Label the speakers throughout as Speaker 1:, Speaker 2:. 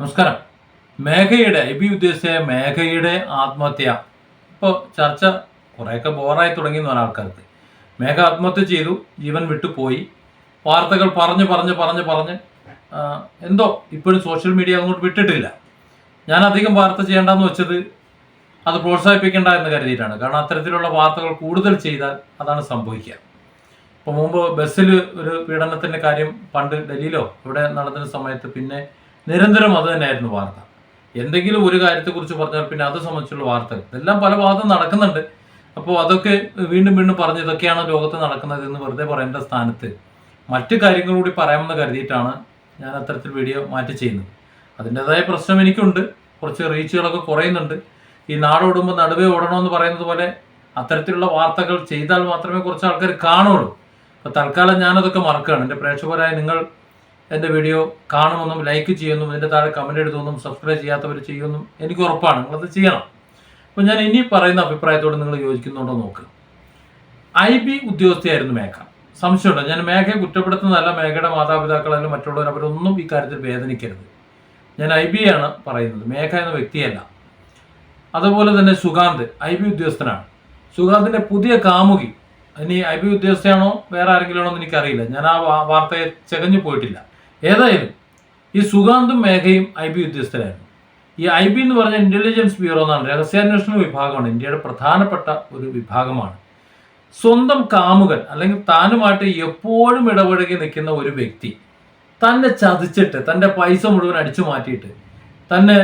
Speaker 1: നമസ്കാരം. മേഘയുടെ I B ഉദ്ദേശിച്ച മേഘയുടെ ആത്മഹത്യ. ഇപ്പോൾ ചർച്ച കുറേയൊക്കെ ബോറായി തുടങ്ങി എന്ന് പറഞ്ഞ ആൾക്കാർക്ക്. മേഘ ആത്മഹത്യ ചെയ്തു ജീവൻ വിട്ടുപോയി വാർത്തകൾ പറഞ്ഞ് പറഞ്ഞ് പറഞ്ഞ് പറഞ്ഞ്. എന്തോ ഇപ്പോഴും സോഷ്യൽ മീഡിയ അങ്ങോട്ട് വിട്ടിട്ടില്ല. ഞാൻ അധികം വാർത്ത ചെയ്യേണ്ടെന്ന് വെച്ചത് അത് പ്രോത്സാഹിപ്പിക്കേണ്ട എന്ന് കരുതിയിട്ടാണ്. കാരണം അത്തരത്തിലുള്ള വാർത്തകൾ കൂടുതൽ ചെയ്താൽ അതാണ് സംഭവിക്കുക. ഇപ്പോൾ മുമ്പ് ബസ്സിൽ ഒരു പീഡനത്തിന്റെ കാര്യം പണ്ട് ഡൽഹിയിലോ ഇവിടെ നടത്തുന്ന സമയത്ത് പിന്നെ നിരന്തരം അത് തന്നെയായിരുന്നു വാർത്ത. എന്തെങ്കിലും ഒരു കാര്യത്തെക്കുറിച്ച് പറഞ്ഞാൽ പിന്നെ അത് സംബന്ധിച്ചുള്ള വാർത്തകൾ ഇതെല്ലാം പല ഭാഗത്തും നടക്കുന്നുണ്ട്. അപ്പോൾ അതൊക്കെ വീണ്ടും വീണ്ടും പറഞ്ഞ് ഇതൊക്കെയാണ് ലോകത്ത് നടക്കുന്നത് എന്ന് വെറുതെ പറയേണ്ട സ്ഥാനത്ത്. മറ്റു കാര്യങ്ങൾ കൂടി പറയാമെന്ന് കരുതിയിട്ടാണ് ഞാൻ അത്തരത്തിൽ വീഡിയോ മാറ്റി ചെയ്യുന്നത്. അതിന്റെതായ പ്രശ്നം എനിക്കുണ്ട്. കുറച്ച് റീച്ചുകളൊക്കെ കുറയുന്നുണ്ട്. ഈ നാടോടുമ്പോൾ നടുവേ ഓടണമെന്ന് പറയുന്നത് പോലെ അത്തരത്തിലുള്ള വാർത്തകൾ ചെയ്താൽ മാത്രമേ കുറച്ച് ആൾക്കാർ കാണുള്ളൂ. അപ്പോൾ തൽക്കാലം ഞാനതൊക്കെ മറക്കുകയാണ്. എന്റെ പ്രേക്ഷകരായ നിങ്ങൾ എന്റെ വീഡിയോ കാണുമെന്നും ലൈക്ക് ചെയ്യുമെന്നും എന്റെ താഴെ കമന്റ് എഴുതുമെന്നും സബ്സ്ക്രൈബ് ചെയ്യാത്തവർ ചെയ്യുമെന്നും എനിക്ക് ഉറപ്പാണ്. നിങ്ങളത് ചെയ്യണം. അപ്പോൾ ഞാൻ ഇനി പറയുന്ന അഭിപ്രായത്തോട് നിങ്ങൾ യോജിക്കുന്നുണ്ടോ നോക്ക്. ഐ ബി ഉദ്യോഗസ്ഥയായിരുന്നു മേഘ. സംശയമുണ്ടോ? ഞാൻ മേഘയെ കുറ്റപ്പെടുത്തുന്നതല്ല മേഘയുടെ മാതാപിതാക്കളായാലും മറ്റുള്ളവർ അവരൊന്നും ഈ കാര്യത്തിൽ വേദനിക്കരുത്. ഞാൻ ഐ ബി ആണ് പറയുന്നത്. മേഘ എന്ന വ്യക്തിയല്ല. അതുപോലെ തന്നെ സുഗാന്ത് ഐ ബി ഉദ്യോഗസ്ഥനാണ്. സുഗാന്തിന്റെ പുതിയ കാമുകി. ഇനി ഐ ബി ഉദ്യോഗസ്ഥയാണോ? വേറെ ആരെങ്കിലും ആണോ എന്ന് എനിക്കറിയില്ല. ഞാൻ ആ വാർത്തയെ ചകഞ്ഞു പോയിട്ടില്ല. ഏതായാലും ഈ സുഗാന്തും മേഘയും ഐ ബി ഉദ്യോഗസ്ഥരായിരുന്നു. ഈ ഐ ബി എന്ന് പറഞ്ഞ ഇന്റലിജൻസ് ബ്യൂറോ എന്നാണ് രഹസ്യാന്വേഷണ വിഭാഗമാണ് ഇന്ത്യയുടെ പ്രധാനപ്പെട്ട ഒരു വിഭാഗമാണ്. സ്വന്തം കാമുകൻ അല്ലെങ്കിൽ താനുമായിട്ട് എപ്പോഴും ഇടപഴകി നിൽക്കുന്ന ഒരു വ്യക്തി തന്നെ ചതിച്ചിട്ട് തന്റെ പൈസ മുഴുവൻ അടിച്ചു മാറ്റിയിട്ട് തന്നെ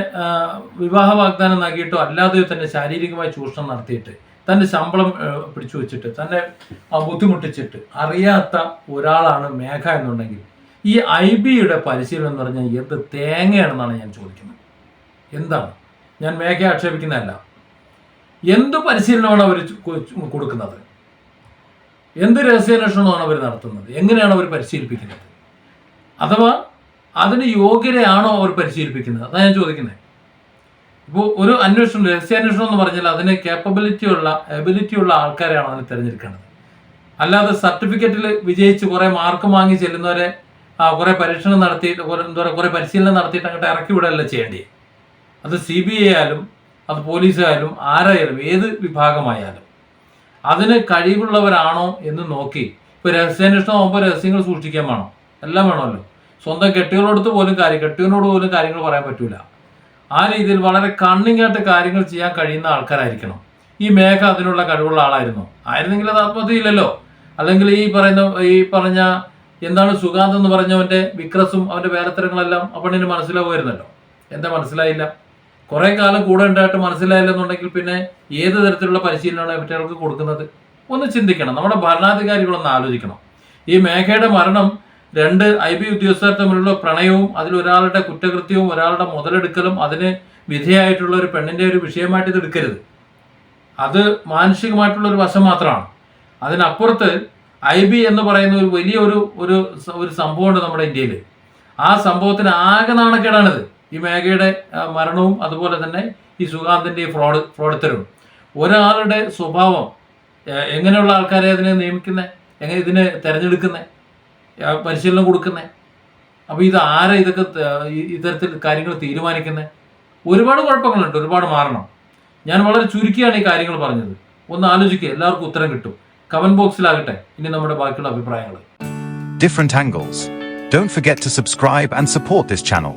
Speaker 1: വിവാഹ വാഗ്ദാനം നൽകിയിട്ടോ അല്ലാതെയോ തന്നെ ശാരീരികമായി ചൂഷണം നടത്തിയിട്ട് തന്റെ ശമ്പളം പിടിച്ചു വെച്ചിട്ട് തന്നെ ബുദ്ധിമുട്ടിച്ചിട്ട് അറിയാത്ത ഒരാളാണ് മേഘ എന്നുണ്ടെങ്കിൽ ഈ ഐ ബിയുടെ പരിശീലനം എന്ന് പറഞ്ഞാൽ എന്ത് തേങ്ങയാണെന്നാണ് ഞാൻ ചോദിക്കുന്നത്. എന്താണ്? ഞാൻ മേഘയെ ആക്ഷേപിക്കുന്നതല്ല. എന്ത് പരിശീലനമാണ് അവർ കൊടുക്കുന്നത്? എന്ത് രഹസ്യാന്വേഷണമാണ് അവർ നടത്തുന്നത്? എങ്ങനെയാണ് അവർ പരിശീലിപ്പിക്കുന്നത്? അഥവാ അതിന് യോഗ്യതയാണോ അവർ പരിശീലിപ്പിക്കുന്നത്? അതാണ് ഞാൻ ചോദിക്കുന്നത് ഇപ്പോൾ ഒരു അന്വേഷണം രഹസ്യാന്വേഷണം എന്ന് പറഞ്ഞാൽ അതിന് കേപ്പബിലിറ്റി ഉള്ള എബിലിറ്റി ഉള്ള ആൾക്കാരെയാണ് അതിന് തിരഞ്ഞെടുക്കേണ്ടത്. അല്ലാതെ സർട്ടിഫിക്കറ്റിൽ വിജയിച്ച് കുറേ മാർക്ക് വാങ്ങി ചെല്ലുന്നവരെ കുറേ പരീക്ഷണം നടത്തി എന്താ പറയുക കുറേ പരിശീലനം നടത്തിയിട്ട് അങ്ങോട്ട് ഇറക്കി വിടുകയല്ല ചെയ്യേണ്ടി അത് സി ബി ഐ ആയാലും അത് പോലീസായാലും ആരായാലും ഏത് വിഭാഗമായാലും. അതിന് കഴിവുള്ളവരാണോ എന്ന് നോക്കി ഇപ്പോൾ രഹസ്യാന്വേഷണം ആകുമ്പോൾ രഹസ്യങ്ങൾ സൂക്ഷിക്കാൻ വേണം. എല്ലാം വേണമല്ലോ. സ്വന്തം കെട്ടികളോടത്ത് പോലും കാര്യം കെട്ടികളോട് പോലും കാര്യങ്ങൾ പറയാൻ പറ്റൂല. ആ രീതിയിൽ വളരെ കണ്ണിങ് ആയിട്ട് കാര്യങ്ങൾ ചെയ്യാൻ കഴിയുന്ന ആൾക്കാരായിരിക്കണം. ഈ മേഘ അതിനുള്ള കഴിവുള്ള ആളായിരുന്നു. ആയിരുന്നെങ്കിൽ അത് ആത്മഹത്യയില്ലല്ലോ. അല്ലെങ്കിൽ ഈ പറയുന്ന ഈ പറഞ്ഞ എന്താണ് സുഗാന്ത് എന്ന് പറഞ്ഞവന്റെ വിക്രസും അവന്റെ വേലത്തരങ്ങളെല്ലാം അപ്പണ്ണിന് പെണ്ണിന് മനസ്സിലാവുമായിരുന്നല്ലോ. എന്താ മനസ്സിലായില്ല? കുറെ കാലം കൂടെ ഉണ്ടായിട്ട് മനസ്സിലായില്ലെന്നുണ്ടെങ്കിൽ പിന്നെ ഏത് തരത്തിലുള്ള പരിശീലനമാണ് മറ്റേൾക്ക് കൊടുക്കുന്നത്? ഒന്ന് ചിന്തിക്കണം. നമ്മുടെ ഭരണാധികാരികളൊന്ന് ആലോചിക്കണം. ഈ മേഘയുടെ മരണം രണ്ട് ഐ ബി ഉദ്യോഗസ്ഥർ തമ്മിലുള്ള പ്രണയവും അതിലൊരാളുടെ കുറ്റകൃത്യവും ഒരാളുടെ മുതലെടുക്കലും അതിന് വിധേയമായിട്ടുള്ള ഒരു പെണ്ണിന്റെ ഒരു വിഷയമായിട്ട് ഇത് എടുക്കരുത്. അത് മാനസികമായിട്ടുള്ള ഒരു വശം മാത്രമാണ്. അതിനപ്പുറത്ത് ഐ ബി എന്ന് പറയുന്ന ഒരു വലിയ ഒരു ഒരു ഒരു സംഭവമുണ്ട് നമ്മുടെ ഇന്ത്യയിൽ. ആ സംഭവത്തിന് ആകെ നാണക്കേടാണിത്. ഈ മേഘയുടെ മരണവും അതുപോലെ തന്നെ ഈ സുഗാന്തിന്റെ ഈ ഫ്രോഡ് ഫ്രോഡത്തരും ഒരാളുടെ സ്വഭാവം എങ്ങനെയുള്ള ആൾക്കാരെ അതിനെ നിയമിക്കുന്നത് എങ്ങനെ ഇതിനെ തിരഞ്ഞെടുക്കുന്നത് പരിശീലനം കൊടുക്കുന്നത് അപ്പോൾ ഇത് ആരെ ഇതൊക്കെ ഇത്തരത്തിൽ കാര്യങ്ങൾ തീരുമാനിക്കുന്നത് ഒരുപാട് കുഴപ്പങ്ങളുണ്ട് ഒരുപാട് മാറണം. ഞാൻ വളരെ ചുരുക്കിയാണ് ഈ കാര്യങ്ങൾ പറഞ്ഞത്. ഒന്ന് ആലോചിക്കുക എല്ലാവർക്കും ഉത്തരം കിട്ടും. കമന്റ് ബോക്സിലാകട്ടെ. ഇനി നമ്മുടെ ബാക്കിയുള്ള അഭിപ്രായങ്ങൾ
Speaker 2: different angles don't forget to subscribe and support this channel